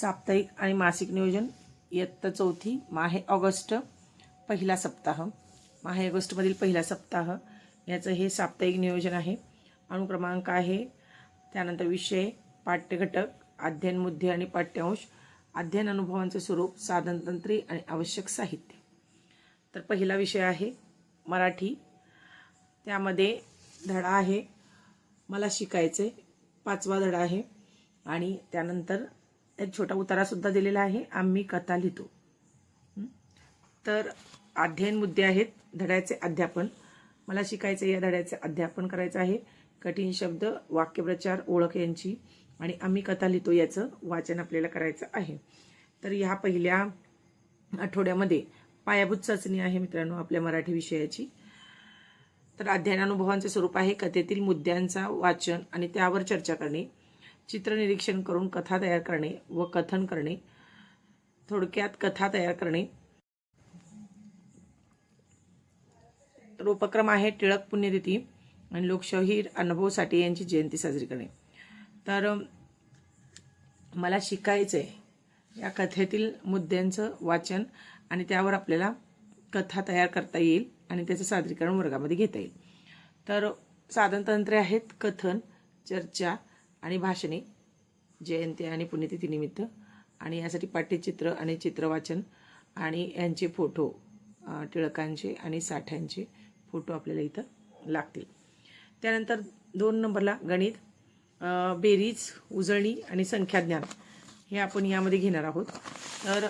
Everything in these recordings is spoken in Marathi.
साप्ताहिक आणि मासिक नियोजन इयत्ता चौथी माहे ऑगस्ट पहिला सप्ताह. माहे ऑगस्टमधील पहिला सप्ताह. याचं हे साप्ताहिक नियोजन आहे. अनुक्रमांक आहे. त्यानंतर विषय पाठ्यघटक अध्ययन मुद्दे आणि पाठ्यांश अध्ययन अनुभवांचे स्वरूप साधनतंत्री आणि आवश्यक साहित्य. तर पहिला विषय आहे मराठी. त्यामध्ये धडा आहे. मला शिकायचे पाचवा धडा आहे. आणि त्यानंतर एक छोटा उतारासुद्धा दिलेला आहे. आम्ही कथा लिहितो. तर अध्ययन मुद्दे आहेत. धड्याचे अध्यापन. मला शिकायचे या धड्याचे अध्यापन करायचं आहे. कठीण शब्द वाक्यप्रचार ओळख यांची. आणि आम्ही कथा लिहितो याचं वाचन आपल्याला करायचं आहे. तर ह्या पहिल्या आठवड्यामध्ये पायाभूत चाचणी आहे मित्रांनो आपल्या मराठी विषयाची. तर अध्ययन अनुभवांचे स्वरूप आहे कथेतील मुद्द्यांचा वाचन आणि त्यावर चर्चा करणे. चित्रनिरीक्षण करून कथा तयार करणे व कथन करणे. थोडक्यात कथा तयार करणे. तर उपक्रम आहे टिळक पुण्यतिथी आणि लोकशाहीर अनुभव साठे यांची जयंती साजरी करणे. तर मला शिकायचं आहे या कथेतील मुद्द्यांचं वाचन आणि त्यावर आपल्याला कथा तयार करता येईल आणि त्याचं सादरीकरण वर्गामध्ये घेता येईल. तर साधनतंत्रे आहेत कथन चर्चा आणि भाषणे जयंती आणि पुण्यतिथीनिमित्त आणि यासाठी पाठ्यचित्र आणि चित्रवाचन आणि यांचे फोटो टिळकांचे आणि साठ्यांचे फोटो आपल्याला इथं लागतील. त्यानंतर दोन नंबरला गणित बेरीज उजळणी आणि संख्याज्ञान हे आपण यामध्ये घेणार आहोत. तर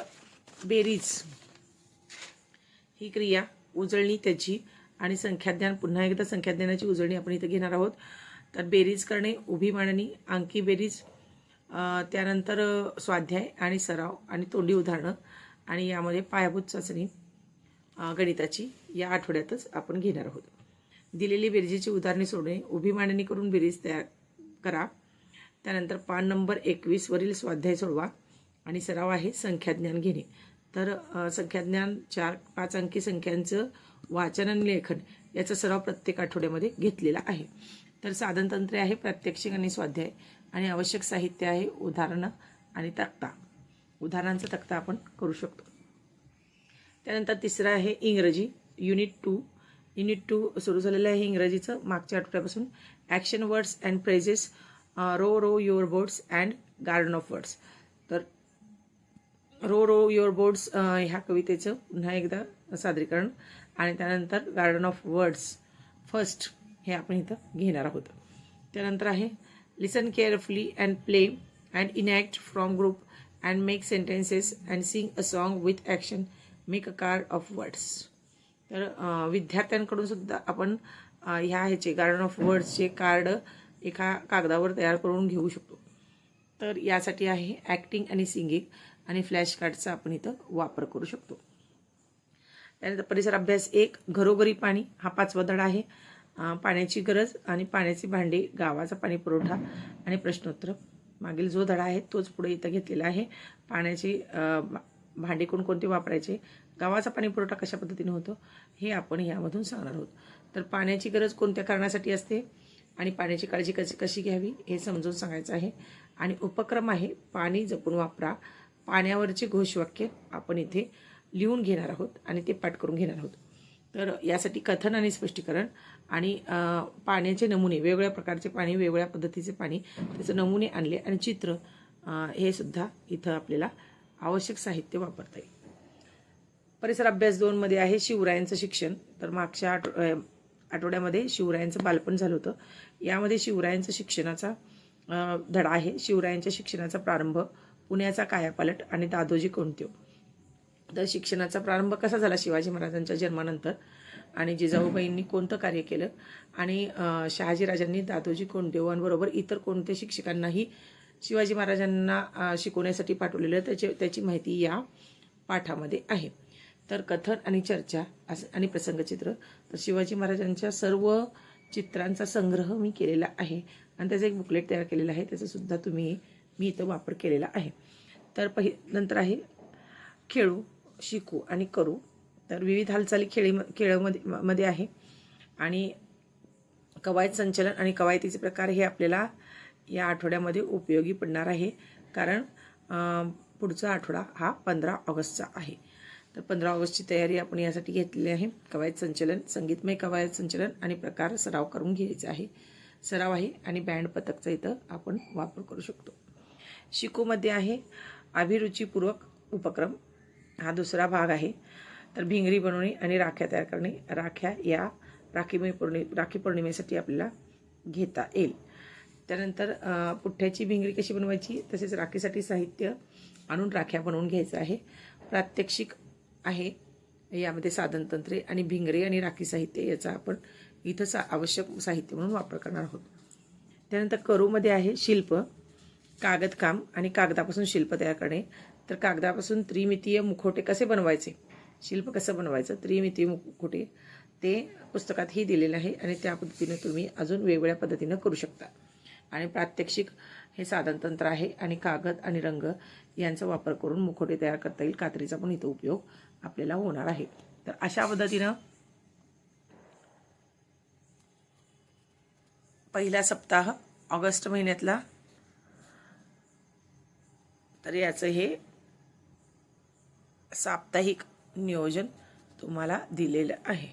बेरीज ही क्रिया उजळणी त्याची आणि संख्याज्ञान पुन्हा एकदा संख्याज्ञानाची उजळणी आपण इथं घेणार आहोत. तर बेरीज करणे उभी मांडणी अंकी बेरीज त्यानंतर स्वाध्याय आणि सराव आणि तोंडी उदाहरणं आणि यामध्ये पायाभूत चाचणी गणिताची या आठवड्यातच आपण घेणार आहोत. दिलेली बेरजेची उदाहरणे सोडणे उभी मांडणी करून बेरीज तयार करा. त्यानंतर पान नंबर एकवीसवरील स्वाध्याय सोडवा आणि सराव आहे संख्याज्ञान घेणे. तर संख्याज्ञान चार पाच अंकी संख्यांचं वाचन आणि लेखन याचा सराव प्रत्येक आठवड्यामध्ये घेतलेला आहे. तर साधनतंत्रे आहे प्रात्यक्षिक आणि स्वाध्याय. आणि आवश्यक साहित्य आहे उदाहरणं आणि तक्ता. उदाहरणांचा तक्ता आपण करू शकतो. त्यानंतर तिसरं आहे इंग्रजी युनिट टू युनिट टू सुरू झालेलं आहे इंग्रजीचं मागच्या आठवड्यापासून. Action words and phrases row row your boards and garden of words तर रो रो युअर बोर्ड्स ह्या कवितेचं पुन्हा एकदा सादरीकरण. आणि त्यानंतर गार्डन ऑफ वर्ड्स फर्स्ट हे आपण इथं घेणार आहोत. त्यानंतर आहे listen carefully and play and enact from group and make sentences and sing a song with action make a card of words तर विद्यार्थ्यांकडून सुद्धा आपण ह्या ह्याचे गार्डन ऑफ वर्ड्सचे कार्ड एका कागदावर तयार करून घेऊ शकतो. तर यासाठी आहे ॲक्टिंग आणि सिंगिंग आणि फ्लॅश कार्डचा आपण इथं वापर करू शकतो. त्यानंतर परिसर अभ्यास एक घरोघरी पाणी हा पाचवा धडा आहे. पाण्याची गरज आणि पाण्याची भांडी गावाचा पाणी पुरवठा आणि प्रश्नोत्तर. मागील जो धडा आहे तोच पुढे इथं घेतलेला आहे. पाण्याची भा- भांडी कोणकोणती वापरायचे गावाचा पाणी पुरवठा कशा पद्धतीने होतो हे आपण यामधून सांगणार आहोत. तर पाण्याची गरज कोणत्या कारणासाठी असते आणि पाण्याची काळजी कशी कशी घ्यावी हे समजून सांगायचं आहे. आणि उपक्रम आहे पाणी जपून वापरा. पाण्यावरचे घोषवाक्य आपण इथे लिहून घेणार आहोत आणि ते पाठ करून घेणार आहोत. तर यासाठी कथन आणि स्पष्टीकरण आणि पाण्याचे नमुने वेगवेगळ्या प्रकारचे पाणी वेगवेगळ्या पद्धतीचे पाणी त्याचे नमुने आणले आणि चित्र हे सुद्धा इथं आपल्याला आवश्यक साहित्य वापरता येईल. परिसर अभ्यास दोनमध्ये आहे शिवरायांचं शिक्षण. तर मागच्या आठ आठवड्यामध्ये शिवरायांचं बालपण झालं होतं. यामध्ये शिवरायांचं शिक्षणाचा धडा आहे. शिवरायांच्या शिक्षणाचा प्रारंभ पुण्याचा कायापालट आणि दादोजी कोणत्यो. तर शिक्षणाचा प्रारंभ कसा झाला शिवाजी महाराजांच्या जन्मानंतर? आणि जिजाऊबाईंनी कोणतं कार्य केलं? आणि शहाजीराजांनी दादोजी कोंडदेवांबरोबर इतर कोणत्या शिक्षकांनाही शिवाजी महाराजांना शिकवण्यासाठी पाठवलेलं त्याची त्याची माहिती या पाठामध्ये आहे. तर कथन आणि चर्चा असं आणि प्रसंगचित्र. तर शिवाजी महाराजांच्या सर्व चित्रांचा संग्रह मी केलेला आहे. आणि त्याचं एक बुकलेट तयार केलेलं आहे. त्याचासुद्धा तुम्ही मी इथं वापर केलेला आहे. तर पहि नंतर आहे खेळू. शिकू आणि करू. तर विविध हालचाली खेळी खेळामध्ये मध्ये आहे. आणि कवायत संचलन आणि कवायतीचे प्रकार हे आपल्याला या आठवड्यामध्ये उपयोगी पडणार आहे. कारण पुढचा आठवडा हा पंधरा ऑगस्टचा आहे. तर पंधरा ऑगस्टची तयारी आपण यासाठी घेतलेली आहे. कवायत संचलन संगीतमय कवायत संचलन आणि प्रकार सराव करून घ्यायचा आहे. सराव आहे आणि बँड पथकचा इथं आपण वापर करू शकतो. शिकोमध्ये आहे अभिरुचीपूर्वक उपक्रम हा दुसरा भाग आहे. तर भिंगरी बनवणे आणि राख्या तयार करणे. राख्या या राखी पौर्णि राखी पौर्णिमेसाठी आपल्याला घेता येईल. त्यानंतर पुठ्ठ्याची भिंगरी कशी बनवायची? तसेच राखीसाठी साहित्य आणून राख्या बनवून घ्यायचं आहे. प्रात्यक्षिक आहे. यामध्ये साधनतंत्रे आणि भिंगरे आणि राखी साहित्य याचा आपण इथं सा आवश्यक साहित्य म्हणून वापर करणार आहोत. त्यानंतर करूमध्ये आहे शिल्प. कागदकाम आणि कागदापासून शिल्प तयार करणे. तर कागदापासून त्रिमितीय मुखोटे कसे बनवायचे? शिल्प कसं बनवायचं? त्रिमितीय मुखोटे ते पुस्तकातही दिलेलं आहे आणि त्या पद्धतीने तुम्ही अजून वेगवेगळ्या पद्धतीनं करू शकता. आणि प्रात्यक्षिक हे साधनतंत्र आहे आणि कागद आणि रंग यांचा वापर करून मुखोटे तयार करता येईल. कात्रीचा पण इथं उपयोग आपल्याला होणार आहे. तर अशा पद्धतीनं पहिला सप्ताह ऑगस्ट महिन्यातला. तर याचं हे साप्ताहिक नियोजन तुम्हाला दिलेलं आहे.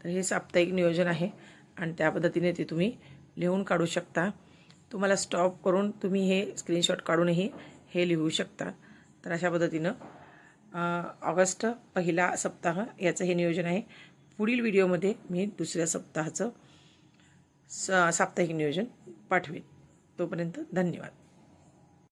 तर हे साप्ताहिक नियोजन आहे आणि त्या पद्धतीने ते तुम्ही लिहून काढू शकता. तुम्हाला स्टॉप करून तुम्ही हे स्क्रीनशॉट काढूनही हे लिहू शकता. तर अशा पद्धतीनं ऑगस्ट पहिला सप्ताह याचं हे नियोजन आहे. पुढील व्हिडिओमध्ये मी दुसऱ्या सप्ताहाचं स साप्ताहिक नियोजन पाठवेन. तोपर्यंत धन्यवाद.